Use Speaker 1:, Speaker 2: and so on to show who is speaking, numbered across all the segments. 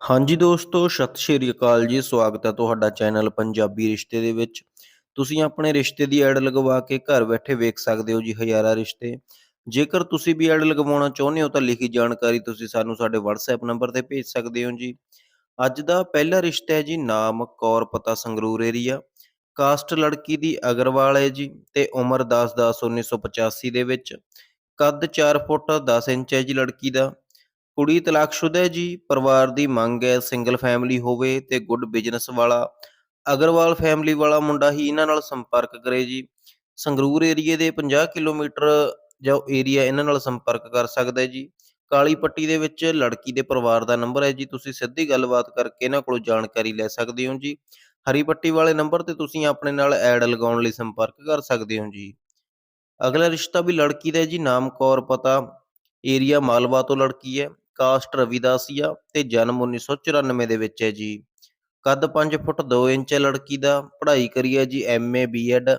Speaker 1: ਹਾਂਜੀ ਦੋਸਤੋ, ਸਤਿ ਸ਼੍ਰੀ ਅਕਾਲ ਜੀ। ਸਵਾਗਤ ਹੈ ਤੁਹਾਡਾ ਚੈਨਲ ਪੰਜਾਬੀ ਰਿਸ਼ਤੇ ਦੇ ਵਿੱਚ। ਤੁਸੀਂ ਆਪਣੇ ਰਿਸ਼ਤੇ ਦੀ ਐਡ ਲਗਵਾ ਕੇ ਘਰ ਬੈਠੇ ਵੇਖ ਸਕਦੇ ਹੋ ਜੀ ਹਜ਼ਾਰਾਂ ਰਿਸ਼ਤੇ। ਜੇਕਰ ਤੁਸੀਂ ਵੀ ਐਡ ਲਗਵਾਉਣਾ ਚਾਹੁੰਦੇ ਹੋ ਤਾਂ ਲਿਖੀ ਜਾਣਕਾਰੀ ਤੁਸੀਂ ਸਾਨੂੰ ਸਾਡੇ WhatsApp ਨੰਬਰ ਤੇ ਭੇਜ ਸਕਦੇ ਹੋ ਜੀ। ਅੱਜ ਦਾ ਪਹਿਲਾ ਰਿਸ਼ਤਾ ਹੈ ਜੀ ਨਾਮ ਕੌਰ ਪਤਾ ਸੰਗਰੂਰ ਏਰੀਆ ਕਾਸਟ ਲੜਕੀ ਦੀ ਅਗਰਵਾਲ ਹੈ ਜੀ ਤੇ ਉਮਰ 10/10/1985 ਦੇ ਵਿੱਚ ਕੱਦ 4 ਫੁੱਟ 10 ਇੰਚ ਹੈ ਜੀ ਲੜਕੀ ਦਾ ਕੁੜੀ ਤਲਾਕਸ਼ੁਦਾ ਹੈ ਜੀ, ਪਰਿਵਾਰ ਦੀ ਮੰਗ ਹੈ ਸਿੰਗਲ ਫੈਮਿਲੀ ਹੋਵੇ ਤੇ ਗੁੱਡ ਬਿਜ਼ਨਸ ਵਾਲਾ, ਅਗਰਵਾਲ ਫੈਮਿਲੀ ਵਾਲਾ ਮੁੰਡਾ ਹੀ ਇਹਨਾਂ ਨਾਲ ਸੰਪਰਕ ਕਰੇ ਜੀ। ਸੰਗਰੂਰ ਏਰੀਏ ਦੇ 50 ਕਿਲੋਮੀਟਰ ਜੋ ਏਰੀਆ ਇਹਨਾਂ ਨਾਲ ਸੰਪਰਕ ਕਰ ਸਕਦਾ ਹੈ ਜੀ। ਕਾਲੀ ਪੱਟੀ ਦੇ ਵਿੱਚ ਲੜਕੀ ਦੇ ਪਰਿਵਾਰ ਦਾ ਨੰਬਰ ਹੈ ਜੀ, ਤੁਸੀਂ ਸਿੱਧੀ ਗੱਲਬਾਤ ਕਰਕੇ ਇਹਨਾਂ ਕੋਲੋਂ ਜਾਣਕਾਰੀ ਲੈ ਸਕਦੇ ਹੋ ਜੀ। ਹਰੀ ਪੱਟੀ ਵਾਲੇ ਨੰਬਰ ਤੇ ਤੁਸੀਂ ਆਪਣੇ ਨਾਲ ਐਡ ਲਗਾਉਣ ਲਈ ਸੰਪਰਕ ਕਰ ਸਕਦੇ ਹੋ ਜੀ। ਅਗਲਾ ਰਿਸ਼ਤਾ ਵੀ ਲੜਕੀ ਦਾ ਹੈ ਜੀ, ਨਾਮ ਕੌਰ ਪਤਾ ਏਰੀਆ ਮਾਲਵਾ ਤੋਂ ਲੜਕੀ ਹੈ। ਕਾਸਟ ਰਵਿਦਾਸੀਆ ਤੇ ਜਨਮ 1994 ਦੇ ਵਿੱਚ ਹੈ ਜੀ। ਕੱਦ 5 ਫੁੱਟ 2 ਇੰਚ ਹੈ ਲੜਕੀ ਦਾ, ਪੜ੍ਹਾਈ ਕਰੀ ਹੈ ਜੀ ਐਮਏ ਬੀਐਡ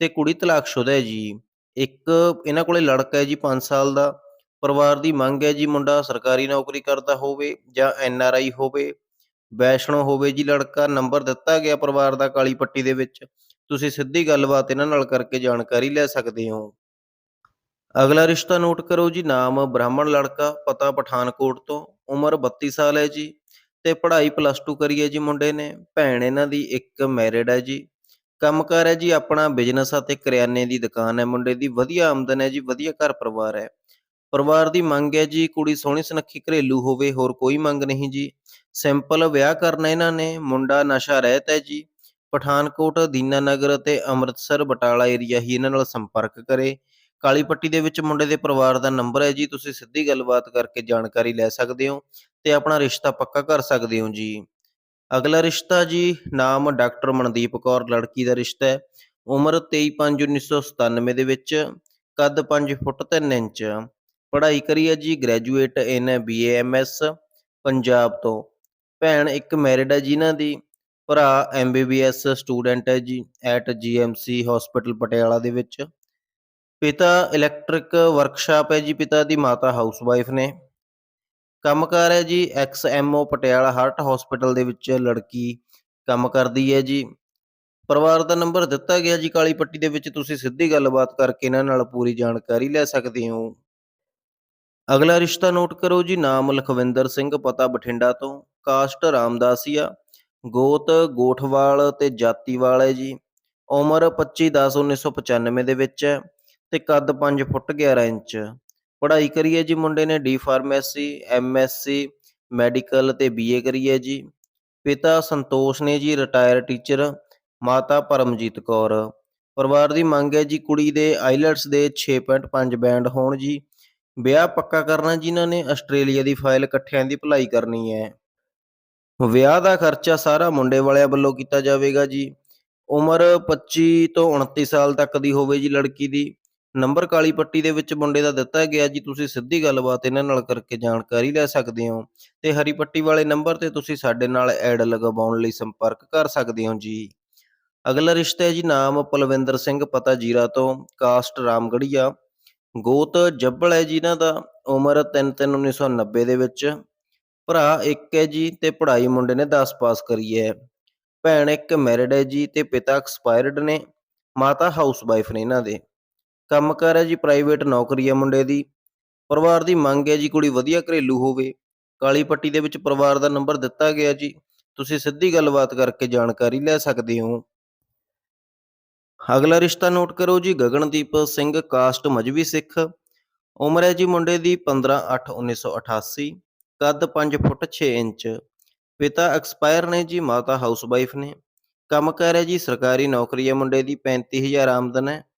Speaker 1: ਤੇ ਕੁੜੀ ਤਲਾਕਸ਼ੁਦਾ ਹੈ ਜੀ। ਇੱਕ ਇਹਨਾਂ ਕੋਲੇ ਲੜਕਾ ਹੈ ਜੀ 5 ਸਾਲ ਦਾ, ਪਰਿਵਾਰ ਦੀ ਮੰਗ ਹੈ ਜੀ ਮੁੰਡਾ ਸਰਕਾਰੀ ਨੌਕਰੀ ਕਰਦਾ ਹੋਵੇ ਜਾਂ ਐਨਆਰਆਈ ਹੋਵੇ, ਵੈਸ਼ਨੋ ਹੋਵੇ ਜੀ ਲੜਕਾ, ਨੰਬਰ ਦਿੱਤਾ ਗਿਆ ਪਰਿਵਾਰ ਦਾ ਕਾਲੀ ਪੱਟੀ ਦੇ ਵਿੱਚ। ਤੁਸੀਂ ਸਿੱਧੀ ਗੱਲਬਾਤ ਇਹਨਾਂ ਨਾਲ ਕਰਕੇ ਜਾਣਕਾਰੀ ਲੈ ਸਕਦੇ ਹੋ। ਅਗਲਾ ਰਿਸ਼ਤਾ ਨੋਟ ਕਰੋ ਜੀ, ਨਾਮ ਬ੍ਰਾਹਮਣ ਲੜਕਾ, ਪਤਾ ਪਠਾਨਕੋਟ ਤੋਂ, ਉਮਰ 32 ਸਾਲ ਹੈ ਜੀ ਤੇ ਪੜ੍ਹਾਈ ਪਲੱਸ 2 ਕਰੀ ਹੈ ਜੀ ਮੁੰਡੇ ਨੇ, ਭੈਣ ਇਹਨਾਂ ਦੀ ਇੱਕ ਮੈਰਿਡ ਹੈ ਜੀ। ਕੰਮਕਾਰ ਹੈ ਜੀ ਆਪਣਾ ਬਿਜ਼ਨਸ ਆ ਤੇ ਕਰਿਆਨੇ ਦੀ ਦੁਕਾਨ ਹੈ ਮੁੰਡੇ ਦੀ, ਵਧੀਆ ਆਮਦਨ ਹੈ ਜੀ, ਵਧੀਆ ਘਰ ਪਰਿਵਾਰ ਹੈ। ਪਰਿਵਾਰ ਦੀ ਮੰਗ ਹੈ ਜੀ, ਕੁੜੀ ਸੋਹਣੀ ਸੁਨੱਖੀ ਘਰੇਲੂ ਹੋਵੇ, ਹੋਰ ਕੋਈ ਮੰਗ ਨਹੀਂ ਜੀ। ਸਿੰਪਲ ਵਿਆਹ ਕਰਨਾ ਇਹਨਾਂ ਨੇ, ਮੁੰਡਾ ਨਸ਼ਾ ਰਹਿਤ ਹੈ ਜੀ। ਪਠਾਨਕੋਟ, ਦੀਨਾ ਨਗਰ ਅਤੇ ਅੰਮ੍ਰਿਤਸਰ ਬਟਾਲਾ ਏਰੀਆ ਹੀ ਇਹਨਾਂ ਨਾਲ ਸੰਪਰਕ ਕਰੇ। ਕਾਲੀ ਪੱਟੀ ਦੇ ਵਿੱਚ ਮੁੰਡੇ ਦੇ ਪਰਿਵਾਰ ਦਾ ਨੰਬਰ ਹੈ ਜੀ, ਤੁਸੀਂ ਸਿੱਧੀ ਗੱਲਬਾਤ ਕਰਕੇ ਜਾਣਕਾਰੀ ਲੈ ਸਕਦੇ ਹੋ ਤੇ ਆਪਣਾ ਰਿਸ਼ਤਾ ਪੱਕਾ ਕਰ ਸਕਦੇ ਹੋ ਜੀ। ਅਗਲਾ ਰਿਸ਼ਤਾ ਜੀ, ਨਾਮ ਡਾਕਟਰ ਮਨਦੀਪ ਕੌਰ, ਲੜਕੀ ਦਾ ਰਿਸ਼ਤਾ ਹੈ। ਉਮਰ 23/5/1997 ਦੇ ਵਿੱਚ, ਕੱਦ 5 ਫੁੱਟ 3 ਇੰਚ। ਪੜ੍ਹਾਈ ਕਰੀ ਹੈ ਜੀ, ਗ੍ਰੈਜੂਏਟ ਇਨ ਬੀਏਐਮਐਸ ਪੰਜਾਬ ਤੋਂ। ਭੈਣ ਇੱਕ ਮੈਰਿਡ ਹੈ ਜਿਨ੍ਹਾਂ ਦੀ। ਭਰਾ ਐਮਬੀਬੀਐਸ ਸਟੂਡੈਂਟ ਹੈ ਜੀ, ਐਟ ਜੀਐਮਸੀ ਹਸਪੀਟਲ ਪਟਿਆਲਾ ਦੇ ਵਿੱਚ। ਪਿਤਾ ਇਲੈਕਟ੍ਰਿਕ ਵਰਕਸ਼ਾਪ ਹੈ ਜੀ, ਪਿਤਾ ਦੀ ਮਾਤਾ ਹਾਊਸਵਾਈਫ ਨੇ। ਕੰਮਕਾਰ ਹੈ ਜੀ ex ex M O Patiala heart hospital ਦੇ ਵਿੱਚ ਲੜਕੀ ਕੰਮ ਕਰਦੀ ਹੈ ਜੀ। ਪਰਿਵਾਰ ਦਾ ਨੰਬਰ ਦਿੱਤਾ ਗਿਆ ਜੀ, ਕਾਲੀ ਪੱਟੀ ਦੇ ਵਿੱਚ ਤੁਸੀਂ ਸਿੱਧੀ ਗੱਲਬਾਤ ਕਰਕੇ ਇਹਨਾਂ ਨਾਲ ਪੂਰੀ ਜਾਣਕਾਰੀ ਲੈ ਸਕਦੇ ਹੋ। ਅਗਲਾ ਰਿਸ਼ਤਾ ਨੋਟ ਕਰੋ ਜੀ, ਨਾਮ ਲਖਵਿੰਦਰ ਸਿੰਘ, ਪਤਾ ਬਠਿੰਡਾ ਤੋਂ। ਕਾਸਟ ਰਾਮਦਾਸੀਆ, ਗੋਤ ਗੋਠਵਾਲ ਤੇ ਜਾਤੀਵਾਲ ਹੈ ਜੀ। ਉਮਰ 25/10/1995 ਦੇ ਵਿੱਚ ਹੈ। ਤੇ ਕੱਦ 5 ਫੁੱਟ 11 ਇੰਚ। ਪੜ੍ਹਾਈ ਕਰੀ ਹੈ ਜੀ ਮੁੰਡੇ ਨੇ D pharmacy M S C medical ਤੇ ਬੀਏ ਕਰੀ ਹੈ ਜੀ। ਪਿਤਾ ਸੰਤੋਸ਼ ਨੇ ਜੀ ਰਿਟਾਇਰ ਟੀਚਰ ਮਾਤਾ ਪਰਮਜੀਤ ਕੌਰ। ਪਰਿਵਾਰ ਦੀ ਮੰਗ ਹੈ ਜੀ ਕੁੜੀ ਦੇ ਆਈਲੈਟਸ ਦੇ 6.5 ਬੈਂਡ ਹੋਣ ਜੀ। ਵਿਆਹ ਪੱਕਾ ਕਰਨਾ ਜਿਨ੍ਹਾਂ ਨੇ, ਆਸਟ੍ਰੇਲੀਆ ਦੀ ਫਾਈਲ ਇਕੱਠਿਆਂ ਦੀ ਭਲਾਈ ਕਰਨੀ ਹੈ। ਵਿਆਹ ਦਾ ਖਰਚਾ ਸਾਰਾ ਮੁੰਡੇ ਵਾਲਿਆਂ ਵੱਲੋਂ ਕੀਤਾ ਜਾਵੇਗਾ ਜੀ। ਉਮਰ 25 ਤੋਂ 29 ਸਾਲ ਤੱਕ ਦੀ ਹੋਵੇ ਜੀ ਲੜਕੀ ਦੀ। ਨੰਬਰ ਕਾਲੀ ਪੱਟੀ ਦੇ ਵਿੱਚ ਮੁੰਡੇ ਦਾ ਦਿੱਤਾ ਗਿਆ ਜੀ, ਤੁਸੀਂ ਸਿੱਧੀ ਗੱਲਬਾਤ ਇਹਨਾਂ ਨਾਲ ਕਰਕੇ ਜਾਣਕਾਰੀ ਲੈ ਸਕਦੇ ਹੋ ਤੇ ਹਰੀ ਪੱਟੀ ਵਾਲੇ ਨੰਬਰ ਤੇ ਤੁਸੀਂ ਸਾਡੇ ਨਾਲ ਐਡ ਲਗਵਾਉਣ ਲਈ ਸੰਪਰਕ ਕਰ ਸਕਦੇ ਹੋ ਜੀ। ਅਗਲਾ ਰਿਸ਼ਤਾ ਹੈ ਜੀ, ਨਾਮ ਪਲਵਿੰਦਰ ਸਿੰਘ ਪਤਾ ਜੀਰਾ ਤੋਂ, ਕਾਸਟ ਰਾਮਗੜੀਆ। ਗੋਤ ਜੱਬਲ ਹੈ ਜੀ ਇਹਨਾਂ ਦਾ, ਉਮਰ 3/3/1990 ਦੇ ਵਿੱਚ। ਭਰਾ ਇੱਕ ਹੈ ਜੀ ਤੇ ਪੜ੍ਹਾਈ ਮੁੰਡੇ ਨੇ 10 ਪਾਸ ਕਰੀ ਹੈ। ਭੈਣ ਇੱਕ ਮੈਰਿਡ ਹੈ ਜੀ ਤੇ ਪਿਤਾ ਐਕਸਪਾਇਰਡ ਨੇ, ਮਾਤਾ ਹਾਊਸ ਵਾਈਫ ਨੇ ਇਹਨਾਂ ਦੇ। ਕੰਮਕਾਰ ਹੈ ਜੀ ਪ੍ਰਾਈਵੇਟ ਨੌਕਰੀ ਹੈ ਮੁੰਡੇ ਦੀ। ਪਰਿਵਾਰ ਦੀ ਮੰਗ ਹੈ ਜੀ, ਕੁੜੀ ਵਧੀਆ ਘਰੇਲੂ ਹੋਵੇ। ਕਾਲੀ ਪੱਟੀ ਦੇ ਵਿੱਚ ਪਰਿਵਾਰ ਦਾ ਨੰਬਰ ਦਿੱਤਾ ਗਿਆ ਜੀ। ਤੁਸੀਂ ਸਿੱਧੀ ਗੱਲਬਾਤ ਕਰਕੇ ਜਾਣਕਾਰੀ ਲੈ ਸਕਦੇ ਹੋ। ਅਗਲਾ ਰਿਸ਼ਤਾ ਨੋਟ ਕਰੋ ਜੀ, ਗਗਨਦੀਪ ਸਿੰਘ ਕਾਸਟ ਮਜਬੀ ਸਿੱਖ। ਉਮਰ ਹੈ ਜੀ ਮੁੰਡੇ ਦੀ 15/8/1988 ਕੱਦ 5 ਫੁੱਟ 6 ਇੰਚ। ਪਿਤਾ ਐਕਸਪਾਇਰ ਨੇ ਜੀ, ਮਾਤਾ ਹਾਊਸਵਾਈਫ ਨੇ। ਕੰਮ ਕਰ ਹੈ ਜੀ, ਸਰਕਾਰੀ ਨੌਕਰੀ ਹੈ ਮੁੰਡੇ ਦੀ 35000 ਆਮਦਨ ਹੈ।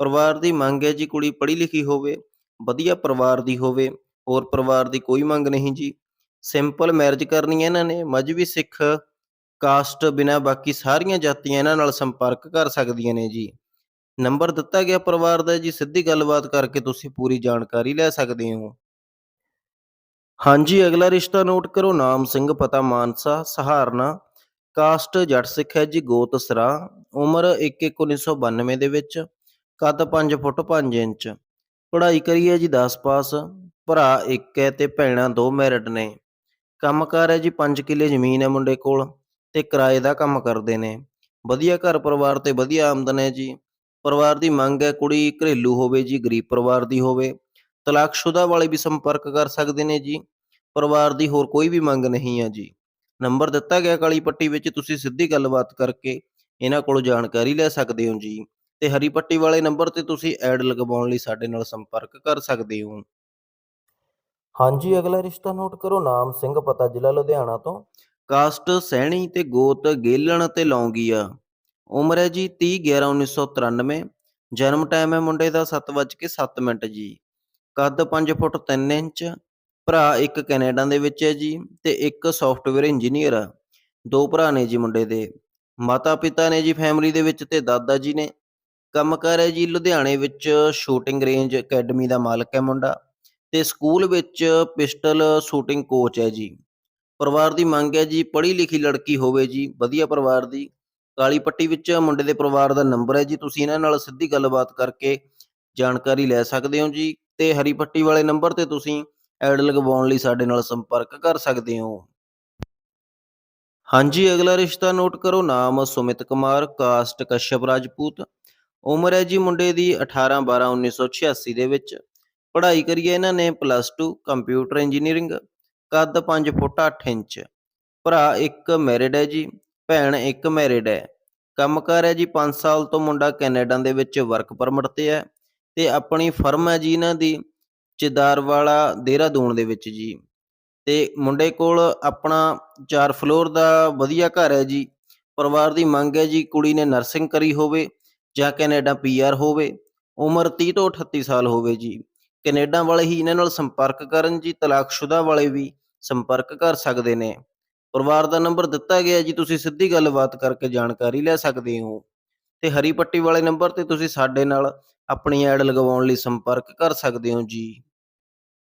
Speaker 1: ਪਰਿਵਾਰ ਦੀ ਮੰਗ ਹੈ ਜੀ ਕੁੜੀ ਪੜ੍ਹੀ ਲਿਖੀ ਹੋਵੇ, ਵਧੀਆ ਪਰਿਵਾਰ ਦੀ ਹੋਵੇ, ਹੋਰ ਪਰਿਵਾਰ ਦੀ ਕੋਈ ਮੰਗ ਨਹੀਂ ਜੀ। ਸਿੰਪਲ ਮੈਰਿਜ ਕਰਨੀ ਹੈ ਇਹਨਾਂ ਨੇ ਮਜਬੀ ਸਿੱਖ ਕਾਸਟ ਬਿਨਾ ਬਾਕੀ ਸਾਰੀਆਂ ਜਾਤੀਆਂ ਇਹਨਾਂ ਨਾਲ ਸੰਪਰਕ ਕਰ ਸਕਦੀਆਂ ਨੇ ਜੀ। ਨੰਬਰ ਦਿੱਤਾ ਗਿਆ ਪਰਿਵਾਰ ਦਾ ਜੀ, ਸਿੱਧੀ ਗੱਲਬਾਤ ਕਰਕੇ ਤੁਸੀਂ ਪੂਰੀ ਜਾਣਕਾਰੀ ਲੈ ਸਕਦੇ ਹੋ। ਹਾਂਜੀ, ਅਗਲਾ ਰਿਸ਼ਤਾ ਨੋਟ ਕਰੋ, ਨਾਮ ਸਿੰਘ, ਪਤਾ ਮਾਨਸਾ, ਸਹਾਰਨਾ। ਕਾਸਟ ਜੱਟ ਸਿੱਖ ਹੈ ਜੀ ਗੋਤ ਸਰਾ ਉਮਰ 1/1/1992 ਦੇ ਵਿੱਚ। ਕੱਦ 5 ਫੁੱਟ 5 ਇੰਚ। ਪੜ੍ਹਾਈ ਕਰੀ ਹੈ ਜੀ 10 ਪਾਸ। ਭਰਾ ਇੱਕ ਹੈ ਤੇ ਭੈਣਾਂ ਦੋ ਮੈਰਿਡ ਨੇ। ਕੰਮਕਾਰ ਹੈ ਜੀ 5 ਕਿੱਲੇ ਜ਼ਮੀਨ ਹੈ ਮੁੰਡੇ ਕੋਲ ਤੇ ਕਿਰਾਏ ਦਾ ਕੰਮ ਕਰਦੇ ਨੇ। ਵਧੀਆ ਘਰ ਪਰਿਵਾਰ ਤੇ ਵਧੀਆ ਆਮਦਨ ਹੈ ਜੀ। ਪਰਿਵਾਰ ਦੀ ਮੰਗ ਹੈ ਕੁੜੀ ਘਰੇਲੂ ਹੋਵੇ ਜੀ, ਗਰੀਬ ਪਰਿਵਾਰ ਦੀ ਹੋਵੇ। ਤਲਾਕਸ਼ੁਦਾ ਵਾਲੇ ਵੀ ਸੰਪਰਕ ਕਰ ਸਕਦੇ ਨੇ ਜੀ। ਪਰਿਵਾਰ ਦੀ ਹੋਰ ਕੋਈ ਵੀ ਮੰਗ ਨਹੀਂ ਹੈ ਜੀ। ਨੰਬਰ ਦਿੱਤਾ ਗਿਆ ਕਾਲੀ ਪੱਟੀ ਵਿੱਚ, ਤੁਸੀਂ ਸਿੱਧੀ ਗੱਲਬਾਤ ਕਰਕੇ ਇਹਨਾਂ ਕੋਲੋਂ ਜਾਣਕਾਰੀ ਲੈ ਸਕਦੇ ਹੋ ਜੀ। ਤੇ ਹਰੀ ਪੱਟੀ ਵਾਲੇ ਨੰਬਰ ਤੇ ਤੁਸੀਂ ਐਡ ਲਗਵਾਉਣ ਲਈ ਸਾਡੇ ਨਾਲ ਸੰਪਰਕ ਕਰ ਸਕਦੇ ਹੋ। ਹਾਂਜੀ ਅਗਲਾ ਰਿਸ਼ਤਾ ਨੋਟ ਕਰੋ ਨਾਮ ਸਿੰਘ ਪਤਾ ਜ਼ਿਲ੍ਹਾ ਲੁਧਿਆਣਾ ਤੋਂ। ਕਾਸਟ ਸੈਣੀ ਤੇ ਗੋਤ ਗੇਲਣ ਤੇ ਲੌਂਗੀਆ। ਉਮਰ ਹੈ ਜੀ 30 11 1993 ਜਨਮ ਟਾਈਮ ਹੈ ਮੁੰਡੇ ਦਾ 7:07 ਮਿੰਟ ਜੀ। ਕੱਦ 5 ਫੁੱਟ 3 ਇੰਚ। ਭਰਾ ਇੱਕ ਕੈਨੇਡਾ ਦੇ ਵਿੱਚ ਹੈ ਜੀ ਤੇ ਇੱਕ ਸੌਫਟਵੇਅਰ ਇੰਜੀਨੀਅਰ ਆ। ਦੋ ਭਰਾ ਨੇ ਜੀ ਮੁੰਡੇ ਦੇ। ਮਾਤਾ ਪਿਤਾ ਨੇ ਜੀ ਫੈਮਿਲੀ ਦੇ ਵਿੱਚ ਤੇ ਦਾਦਾ ਜੀ ਨੇ। ਕੰਮਕਾਰ ਹੈ ਜੀ ਲੁਧਿਆਣੇ ਵਿੱਚ ਸ਼ੂਟਿੰਗ ਰੇਂਜ ਅਕੈਡਮੀ ਦਾ ਮਾਲਕ ਹੈ ਮੁੰਡਾ ਤੇ ਸਕੂਲ ਵਿੱਚ ਪਿਸਟਲ ਸ਼ੂਟਿੰਗ ਕੋਚ ਹੈ ਜੀ। ਪਰਿਵਾਰ ਦੀ ਮੰਗ ਹੈ ਜੀ ਪੜ੍ਹੀ ਲਿਖੀ ਲੜਕੀ ਹੋਵੇ ਜੀ, ਵਧੀਆ ਪਰਿਵਾਰ ਦੀ। ਕਾਲੀ ਪੱਟੀ ਵਿੱਚ ਮੁੰਡੇ ਦੇ ਪਰਿਵਾਰ ਦਾ ਨੰਬਰ ਹੈ ਜੀ, ਤੁਸੀਂ ਇਹਨਾਂ ਨਾਲ ਸਿੱਧੀ ਗੱਲਬਾਤ ਕਰਕੇ ਜਾਣਕਾਰੀ ਲੈ ਸਕਦੇ ਹੋ ਜੀ ਤੇ ਹਰੀ ਪੱਟੀ ਵਾਲੇ ਨੰਬਰ ਤੇ ਤੁਸੀਂ ਐਡ ਲਗਵਾਉਣ ਲਈ ਸਾਡੇ ਨਾਲ ਸੰਪਰਕ ਕਰ ਸਕਦੇ ਹੋ। ਹਾਂਜੀ, ਅਗਲਾ ਰਿਸ਼ਤਾ ਨੋਟ ਕਰੋ, ਨਾਮ ਸੁਮਿਤ ਕੁਮਾਰ ਕਾਸਟ ਕਸ਼ਯਪ ਰਾਜਪੂਤ। ਉਮਰ ਹੈ ਜੀ ਮੁੰਡੇ ਦੀ 18 12 1986 ਦੇ ਵਿੱਚ। ਪੜ੍ਹਾਈ ਕਰੀ ਹੈ ਇਹਨਾਂ ਨੇ ਪਲੱਸ 2 ਕੰਪਿਊਟਰ ਇੰਜੀਨੀਅਰਿੰਗ ਕੱਦ 5 ਫੁੱਟ 8 ਇੰਚ, ਭਰਾ ਇੱਕ ਮੈਰਿਡ ਹੈ ਜੀ, ਭੈਣ ਇੱਕ ਮੈਰਿਡ ਹੈ। ਕੰਮਕਾਰ ਹੈ ਜੀ 5 ਸਾਲ ਤੋਂ ਮੁੰਡਾ ਕੈਨੇਡਾ ਦੇ ਵਿੱਚ ਵਰਕ ਪਰਮਿਟ ਤੇ ਹੈ ਤੇ ਆਪਣੀ ਫਰਮ ਹੈ ਜੀ ਇਹਨਾਂ ਦੀ ਚਿਦਾਰਵਾਲਾ ਦੇਹਰਾਦੂਨ ਦੇ ਵਿੱਚ ਜੀ। ਤੇ ਮੁੰਡੇ ਕੋਲ ਆਪਣਾ 4 ਫਲੋਰ ਦਾ ਵਧੀਆ ਘਰ ਹੈ ਜੀ, ਪਰਿਵਾਰ ਦੀ ਮੰਗ ਹੈ ਜੀ ਕੁੜੀ ਨੇ ਨਰਸਿੰਗ ਕਰੀ ਹੋਵੇ ਜਾਂ ਕੈਨੇਡਾ ਪੀਆਰ ਹੋਵੇ, ਉਮਰ 30 ਤੋਂ 38 ਸਾਲ ਹੋਵੇ ਜੀ। ਕੈਨੇਡਾ ਵਾਲੇ ਹੀ ਇਹਨਾਂ ਨਾਲ ਸੰਪਰਕ ਕਰਨ ਜੀ, ਤਲਾਕਸ਼ੁਦਾ ਵਾਲੇ ਵੀ ਸੰਪਰਕ ਕਰ ਸਕਦੇ ਨੇ। ਪਰਿਵਾਰ ਦਾ ਨੰਬਰ ਦਿੱਤਾ ਗਿਆ ਜੀ, ਤੁਸੀਂ ਸਿੱਧੀ ਗੱਲਬਾਤ ਕਰਕੇ ਜਾਣਕਾਰੀ ਲੈ ਸਕਦੇ ਹੋ। ਤੇ ਹਰੀ ਪੱਟੀ ਵਾਲੇ ਨੰਬਰ ਤੇ ਤੁਸੀਂ ਸਾਡੇ ਨਾਲ ਆਪਣੀ ਐਡ ਲਗਵਾਉਣ ਲਈ ਸੰਪਰਕ ਕਰ ਸਕਦੇ ਹੋ ਜੀ।